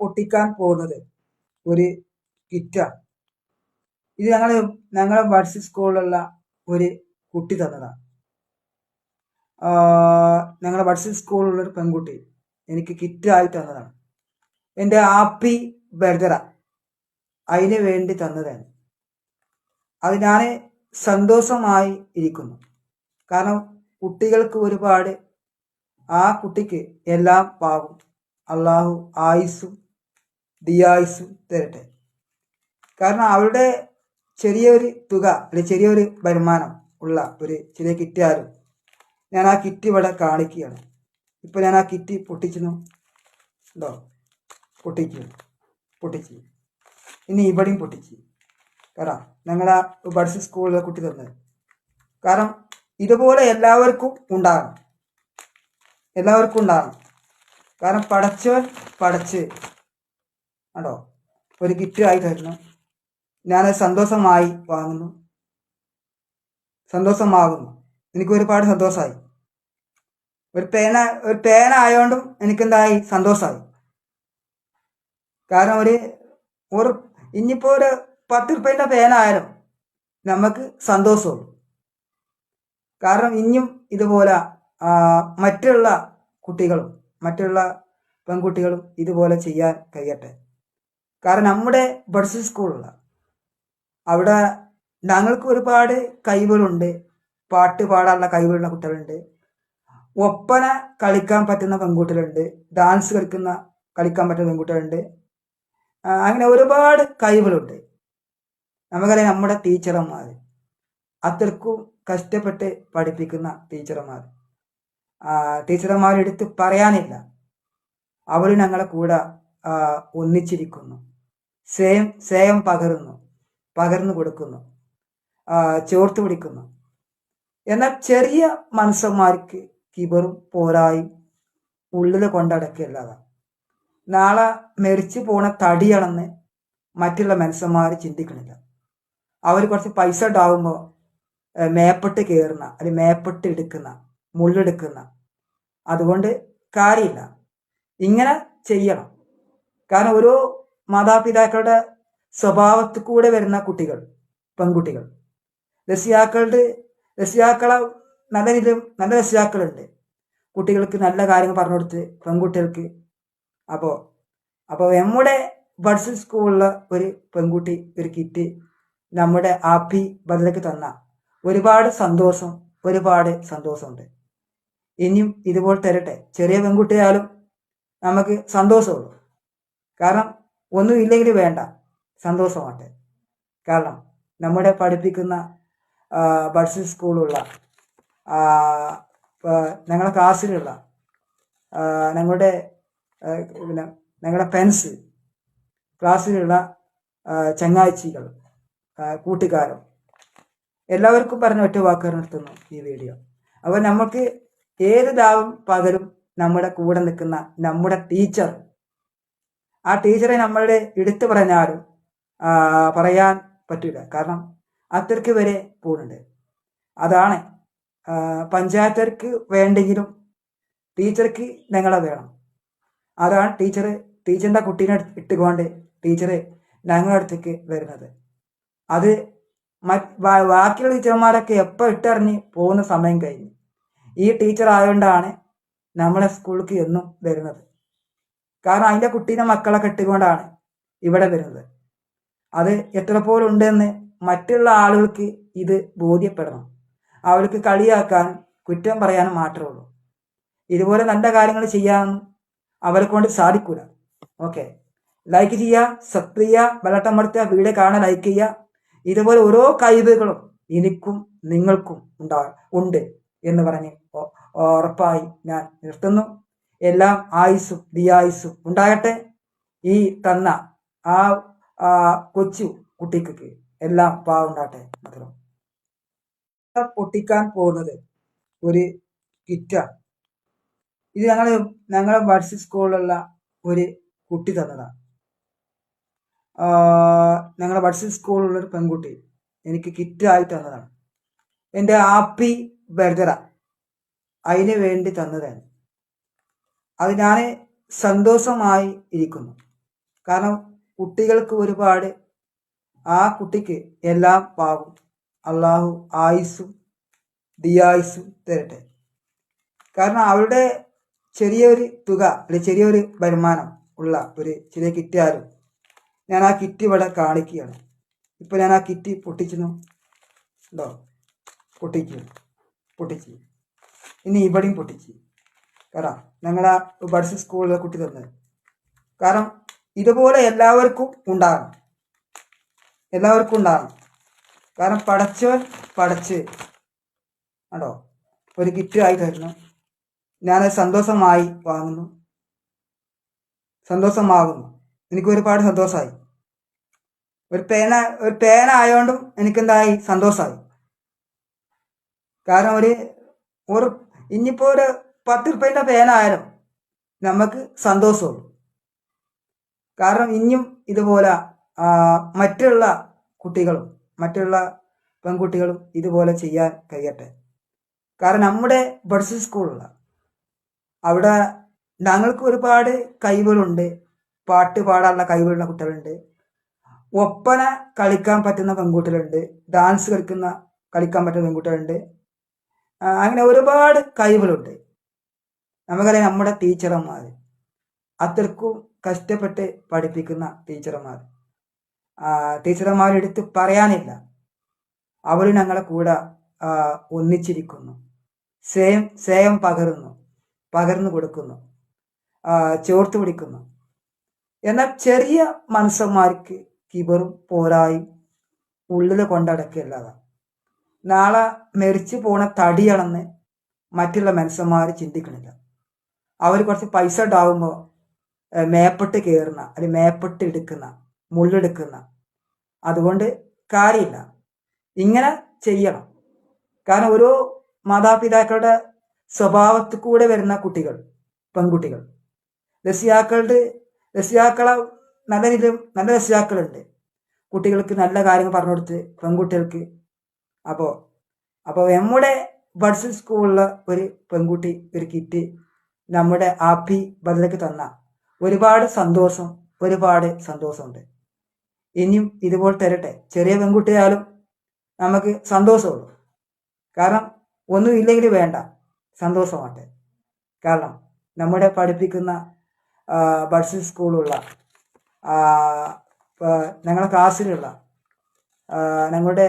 പൊട്ടിക്കാൻ പോകുന്നത് ഒരു കിറ്റാണ് ഇത് ഞങ്ങൾ ഞങ്ങളെ ബഡ്സ് സ്കൂളിലുള്ള ഒരു കുട്ടി തന്നതാണ് ഞങ്ങളുടെ ബഡ്സ് സ്കൂളിലുള്ള ഒരു പെൺകുട്ടി എനിക്ക് കിറ്റായി തന്നതാണ്. എന്റെ ആപ്പി ബർദറ അതിന് വേണ്ടി തന്നതാണ്. അത് ഞാൻ സന്തോഷമായി ഇരിക്കുന്നു. കാരണം കുട്ടികൾക്ക് ഒരുപാട് ആ കുട്ടിക്ക് എല്ലാം പാകും അള്ളാഹു ആയുസ്സും ദിയായുസ്സും തരട്ടെ. കാരണം അവരുടെ ചെറിയൊരു തുക അല്ലെങ്കിൽ ചെറിയൊരു വരുമാനം ഉള്ള ഒരു ചെറിയ കിറ്റാലും ഞാൻ ആ കിറ്റ് ഇവിടെ കാണിക്കുകയാണ്. ഇപ്പോൾ ഞാൻ ആ കിറ്റ് പൊട്ടിച്ചു ഉണ്ടോ പൊട്ടിച്ചു പൊട്ടിച്ച്. ഇനി ഇവിടെയും പൊട്ടിച്ചു. കാരണം ഞങ്ങളാ ബഡ്സ് സ്കൂളിലെ കുട്ടി തന്നത് കാരണം ഇതുപോലെ എല്ലാവർക്കും ഉണ്ടാകണം. എല്ലാവർക്കും ഉണ്ടാകണം. കാരണം പടച്ചവൻ പടച്ച്. കണ്ടോ? ഒരു ഗിറ്റ് ആയി തരുന്നു. ഞാൻ സന്തോഷമായി വാങ്ങുന്നു. സന്തോഷമാകുന്നു. എനിക്ക് ഒരുപാട് സന്തോഷമായി. ഒരു പേന ഒരു പേന ആയതുകൊണ്ടും എനിക്കെന്തായി? സന്തോഷമായി. കാരണം ഒരു ഒരു ഇനിയിപ്പോൾ ഒരു പത്ത് റുപ്യന്റെ പേന ആയാലും നമുക്ക് സന്തോഷവും കാരണം ഇനിയും ഇതുപോലെ മറ്റുള്ള കുട്ടികളും മറ്റുള്ള പെൺകുട്ടികളും ഇതുപോലെ ചെയ്യാൻ കഴിയട്ടെ. കാരണം നമ്മുടെ ബഡ്സ് സ്കൂളിലാണ് അവിടെ ഞങ്ങൾക്ക് ഒരുപാട് കഴിവുകളുണ്ട്. പാട്ട് പാടാനുള്ള കഴിവുള്ള കുട്ടികളുണ്ട്. ഒപ്പന കളിക്കാൻ പറ്റുന്ന പെൺകുട്ടികളുണ്ട്. ഡാൻസ് കളിക്കുന്ന കളിക്കാൻ പറ്റുന്ന പെൺകുട്ടികളുണ്ട്. അങ്ങനെ ഒരുപാട് കഴിവുകളുണ്ട്. നമുക്കറിയാം നമ്മുടെ ടീച്ചർമാർ അത്രക്കും കഷ്ടപ്പെട്ട് പഠിപ്പിക്കുന്ന ടീച്ചർമാർ ടീച്ചർമാരെടുത്ത് പറയാനില്ല. അവർ ഞങ്ങളെ കൂടെ ഒന്നിച്ചിരിക്കുന്നു. സ്വയം സ്വയം പകരുന്നു. പകർന്നു കൊടുക്കുന്നു. ചോർത്ത് പിടിക്കുന്നു. എന്നാൽ ചെറിയ മനുഷ്യന്മാർക്ക് കിബറും പോരായും ഉള്ളിൽ കൊണ്ടടക്കുള്ളതാണ് നാളെ മരിച്ചു പോണ തടിയാണെന്ന് മറ്റുള്ള മനുഷ്യന്മാർ ചിന്തിക്കണില്ല. അവർ കുറച്ച് പൈസ ഉണ്ടാവുമ്പോൾ മേപ്പെട്ട് കയറുന്ന അല്ലെങ്കിൽ മേപ്പെട്ട് എടുക്കുന്ന മുള്ളെടുക്കുന്ന അതുകൊണ്ട് കാര്യമില്ല. ഇങ്ങനെ ചെയ്യണം. കാരണം ഓരോ മാതാപിതാക്കളുടെ സ്വഭാവത്തിൽ കൂടെ വരുന്ന കുട്ടികൾ പെൺകുട്ടികൾ. രസിയാക്കളുടെ രസിയാക്കളെ നല്ല രീതിയിൽ നല്ല രസിയാക്കളുണ്ട്. കുട്ടികൾക്ക് നല്ല കാര്യങ്ങൾ പറഞ്ഞു കൊടുത്ത് പെൺകുട്ടികൾക്ക്. അപ്പോൾ അപ്പോൾ നമ്മുടെ ബഡ്സ് സ്കൂളിലെ ഒരു പെൺകുട്ടി ഒരു കിറ്റ് നമ്മുടെ ആപ്പി ബദലക്ക് തന്ന ഒരുപാട് സന്തോഷം ഒരുപാട് സന്തോഷമുണ്ട്. ഇനിയും ഇതുപോലെ തരട്ടെ. ചെറിയ പെൺകുട്ടിയായാലും നമുക്ക് സന്തോഷമുള്ളൂ. കാരണം ഒന്നും ഇല്ലെങ്കിൽ വേണ്ട. സന്തോഷമാട്ടെ കാരണം നമ്മുടെ പഠിപ്പിക്കുന്ന ബഡ്സ് സ്കൂളുള്ള ഞങ്ങളുടെ ക്ലാസ്സിലുള്ള ഞങ്ങളുടെ പിന്നെ ഞങ്ങളുടെ പെൻസ് ക്ലാസ്സിലുള്ള ചങ്ങാഴ്ചകൾ കൂട്ടുകാരും എല്ലാവർക്കും പറഞ്ഞ ഒറ്റ വാക്കുകൾ നിർത്തുന്നു ഈ വീഡിയോ. അപ്പോൾ നമുക്ക് ഏത് ദാവും പകരും നമ്മുടെ കൂടെ നിൽക്കുന്ന നമ്മുടെ ടീച്ചർ ആ ടീച്ചറെ നമ്മളുടെ എടുത്തു പറഞ്ഞാലും പറയാൻ പറ്റില്ല കാരണം അത്രയ്ക്ക് വരെ പോകുന്നുണ്ട്. അതാണ് പഞ്ചായത്തർക്ക് വേണ്ടെങ്കിലും ടീച്ചർക്ക് ഞങ്ങളെ വേണം. അതാണ് ടീച്ചർ ടീച്ചറിന്റെ കുട്ടീനെ ഇട്ടുകൊണ്ട് ടീച്ചർ ഞങ്ങളുടെ അടുത്തേക്ക് വരുന്നത്. അത് ബാക്കിയുള്ള ടീച്ചർമാരൊക്കെ എപ്പോൾ ഇട്ടറിഞ്ഞ് പോകുന്ന സമയം കഴിഞ്ഞു. ഈ ടീച്ചർ ആയതുകൊണ്ടാണ് നമ്മളെ സ്കൂളിലേക്ക് എന്നും വരുന്നത്. കാരണം അതിന്റെ കുട്ടീനെ മക്കളെ കെട്ടിക്കൊണ്ടാണ് ഇവിടെ വരുന്നത്. അത് എത്ര പോലുണ്ടെന്ന് മറ്റുള്ള ആളുകൾക്ക് ഇത് ബോധ്യപ്പെടണം. അവർക്ക് കളിയാക്കാൻ കുറ്റം പറയാനും മാത്രമേ ഉള്ളൂ ഇതുപോലെ നല്ല കാര്യങ്ങൾ ചെയ്യാൻ അവരെ കൊണ്ട് സാധിക്കൂല. ഓക്കെ ലൈക്ക് ചെയ്യുക സബ് ചെയ്യുക ബലട്ടമർത്തുക വീഡിയോ കാണാൻ ലൈക്ക് ചെയ്യുക. ഇതുപോലെ ഓരോ കഴിവുകളും എനിക്കും നിങ്ങൾക്കും ഉണ്ടാ ഉണ്ട്. എന്ന് പറഞ്ഞ് ഉറപ്പായി ഞാൻ നിർത്തുന്നു. എല്ലാം ആയുസ്സും ദിയായുസ്സും ഉണ്ടാകട്ടെ. ഈ തന്ന ആ കൊച്ചു കുട്ടിക്ക് എല്ലാം പാവുണ്ടാകട്ടെ മാത്രം. പൊട്ടിക്കാൻ പോകുന്നത് ഒരു കിറ്റാണ് ഇത് ഞങ്ങൾ ഞങ്ങളുടെ ബഡ്സ് സ്കൂളിലുള്ള ഒരു കുട്ടി തന്നതാണ് ഞങ്ങളുടെ ബഡ്സ് സ്കൂളിലുള്ള ഒരു പെൺകുട്ടി എനിക്ക് കിറ്റായി തന്നതാണ്. എന്റെ ഹാപ്പി ബർദറ അതിന് വേണ്ടി തന്നതാണ്. അത് ഞാൻ സന്തോഷമായി ഇരിക്കുന്നു. കാരണം കുട്ടികൾക്ക് ഒരുപാട് ആ കുട്ടിക്ക് എല്ലാം പാവും. അള്ളാഹു ആയുസ്സും ദിയായുസ്സും തരട്ടെ. കാരണം അവരുടെ ചെറിയൊരു തുക അല്ലെങ്കിൽ ചെറിയൊരു വരുമാനം ഉള്ള ഒരു ചെറിയ കിറ്റാരും ഞാൻ ആ കിറ്റ് ഇവിടെ കാണിക്കുകയാണ്. ഇപ്പൊ ഞാൻ ആ കിറ്റ് പൊട്ടിച്ചു ഉണ്ടോ പൊട്ടിച്ചു പൊട്ടിച്ച്. ഇനി ഇവിടെയും പൊട്ടിച്ച്. കാരണം ഞങ്ങളെ ബഡ്സ് സ്കൂളിലെ കുട്ടി തന്നത്. കാരണം ഇതുപോലെ എല്ലാവർക്കും ഉണ്ടാകണം. എല്ലാവർക്കും ഉണ്ടാകണം. കാരണം പടച്ചവൻ പടച്ച് ആണോ ഒരു കിറ്റ് ആയി തരുന്നു. ഞാൻ സന്തോഷമായി വാങ്ങുന്നു. സന്തോഷമാകുന്നു. എനിക്ക് ഒരുപാട് സന്തോഷമായി. ഒരു പേന ഒരു പേന ആയതുകൊണ്ടും എനിക്കെന്തായി? സന്തോഷമായി. കാരണം ഒരു ഒരു ഇനിയിപ്പോൾ ഒരു പത്ത് റുപ്യന്റെ പേനായാലും നമുക്ക് സന്തോഷമുള്ളൂ. കാരണം ഇനിയും ഇതുപോലെ മറ്റുള്ള കുട്ടികളും മറ്റുള്ള പെൺകുട്ടികളും ഇതുപോലെ ചെയ്യാൻ കഴിയട്ടെ. കാരണം നമ്മുടെ ബഡ്സ് സ്കൂളുള്ള അവിടെ ഞങ്ങൾക്ക് ഒരുപാട് കഴിവുകളുണ്ട്. പാട്ട് പാടാനുള്ള കഴിവുള്ള കുട്ടികളുണ്ട്. ഒപ്പന കളിക്കാൻ പറ്റുന്ന പെൺകുട്ടികളുണ്ട്. ഡാൻസ് കളിക്കുന്ന കളിക്കാൻ പറ്റുന്ന പെൺകുട്ടികളുണ്ട്. അങ്ങനെ ഒരുപാട് കഴിവുകളുണ്ട്. നമുക്കറിയാം നമ്മുടെ ടീച്ചർമാർ അത്രക്കും കഷ്ടപ്പെട്ട് പഠിപ്പിക്കുന്ന ടീച്ചർമാർ ടീച്ചർമാരെടുത്ത് പറയാനില്ല. അവർ ഞങ്ങളെ കൂടെ ഒന്നിച്ചിരിക്കുന്നു. സ്വയം സ്വയം പകരുന്നു. പകർന്നു കൊടുക്കുന്നു. ചോർത്ത് പിടിക്കുന്നു. എന്നാൽ ചെറിയ മനുഷ്യന്മാർക്ക് കിബറും പോരായും ഉള്ളിൽ കൊണ്ടടക്കില്ലാതെ നാളെ മരിച്ചു പോണ തടിയാണെന്ന് മറ്റുള്ള മനുഷ്യന്മാർ ചിന്തിക്കണില്ല. അവർ കുറച്ച് പൈസ ഉണ്ടാവുമ്പോൾ മേപ്പെട്ട് കയറുന്ന അല്ലെങ്കിൽ മേപ്പെട്ട് എടുക്കുന്ന മുള്ളെടുക്കുന്ന. അതുകൊണ്ട് കാര്യമില്ല. ഇങ്ങനെ ചെയ്യണം. കാരണം ഓരോ മാതാപിതാക്കളുടെ സ്വഭാവത്തിൽ കൂടെ വരുന്ന കുട്ടികൾ പെൺകുട്ടികൾ. രസിയാക്കളുടെ രസിയാക്കളെ നല്ല രീതിയിൽ നല്ല രസിയാക്കളുണ്ട്. കുട്ടികൾക്ക് നല്ല കാര്യങ്ങൾ പറഞ്ഞു കൊടുത്ത് പെൺകുട്ടികൾക്ക് അപ്പോൾ അപ്പോൾ നമ്മുടെ ബഡ്സ് സ്കൂളിൽ ഒരു പെൺകുട്ടി ഒരു കിറ്റ് നമ്മുടെ ആപ്പി ബദലക്ക് തന്ന ഒരുപാട് സന്തോഷം ഒരുപാട് സന്തോഷമുണ്ട്. ഇനിയും ഇതുപോലെ തരട്ടെ. ചെറിയ പെൺകുട്ടിയായാലും നമുക്ക് സന്തോഷമുള്ളൂ. കാരണം ഒന്നും ഇല്ലെങ്കിൽ വേണ്ട. സന്തോഷമാട്ടെ കാരണം നമ്മുടെ പഠിപ്പിക്കുന്ന ബഡ്സ് സ്കൂളുള്ള ഞങ്ങളുടെ ക്ലാസ്സിലുള്ള ഞങ്ങളുടെ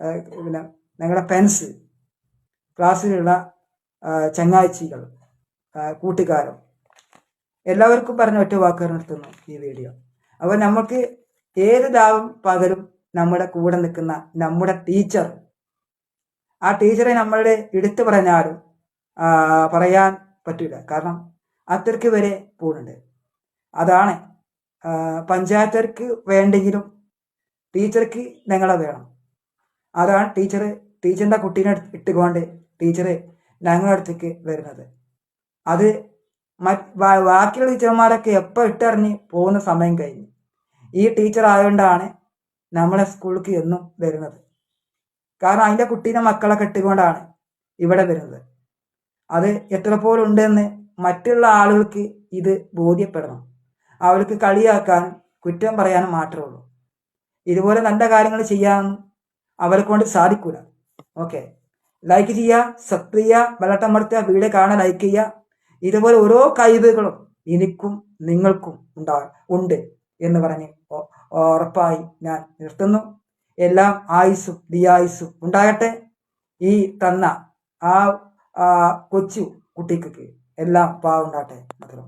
പിന്നെ ഞങ്ങളുടെ പെൻസ് ക്ലാസ്സിലുള്ള ചങ്ങാഴ്ചികൾ കൂട്ടുകാരും എല്ലാവർക്കും പറഞ്ഞ ഒറ്റ വാക്കുകൾ നിർത്തുന്നു ഈ വീഡിയോ. അപ്പോൾ നമുക്ക് ഏത് ദാവും പകരും നമ്മുടെ കൂടെ നിൽക്കുന്ന നമ്മുടെ ടീച്ചർ ആ ടീച്ചറെ നമ്മളുടെ എടുത്തു പറഞ്ഞാലും പറയാൻ പറ്റില്ല കാരണം അത്രയ്ക്ക് വരെ പോകുന്നുണ്ട്. അതാണ് പഞ്ചായത്തർക്ക് വേണ്ടെങ്കിലും ടീച്ചർക്ക് ഞങ്ങളെ വേണം. അതാണ് ടീച്ചർ ടീച്ചറിന്റെ കുട്ടീനെ ഇട്ടുകൊണ്ട് ടീച്ചർ ഞങ്ങളുടെ അടുത്തേക്ക് വരുന്നത്. അത് ബാക്കിയുള്ള ടീച്ചർമാരൊക്കെ എപ്പോൾ ഇട്ടറിഞ്ഞ് പോകുന്ന സമയം കഴിഞ്ഞു. ഈ ടീച്ചർ ആയതുകൊണ്ടാണ് നമ്മളെ സ്കൂളിലേക്ക് എന്നും വരുന്നത്. കാരണം അതിന്റെ കുട്ടീനെ മക്കളൊക്കെ ഇട്ടുകൊണ്ടാണ് ഇവിടെ വരുന്നത്. അത് എത്ര പോലുണ്ടെന്ന് മറ്റുള്ള ആളുകൾക്ക് ഇത് ബോധ്യപ്പെടണം. അവർക്ക് കളിയാക്കാനും കുറ്റം പറയാനും മാത്രമേ ഉള്ളൂ. ഇതുപോലെ നല്ല കാര്യങ്ങൾ ചെയ്യാനൊന്നും അവരെ കൊണ്ട് സാധിക്കൂല. ഓക്കെ ലൈക്ക് ചെയ്യുക സബ്സ്ക്രൈബ് ചെയ്യുക ബലട്ടമർത്തുക വീഡിയോ കാണാൻ ലൈക്ക് ചെയ്യുക. ഇതുപോലെ ഓരോ കഴിവുകളും എനിക്കും നിങ്ങൾക്കും ഉണ്ടാ ഉണ്ട് എന്ന് പറഞ്ഞ് ഉറപ്പായി ഞാൻ നിർത്തുന്നു. എല്ലാം ആയുസ്സും ദിയായുസ്സും ഉണ്ടാകട്ടെ. ഈ തന്ന ആ ആ കൊച്ചു കുട്ടിക്ക് എല്ലാം പാവുണ്ടാകട്ടെ മാത്രം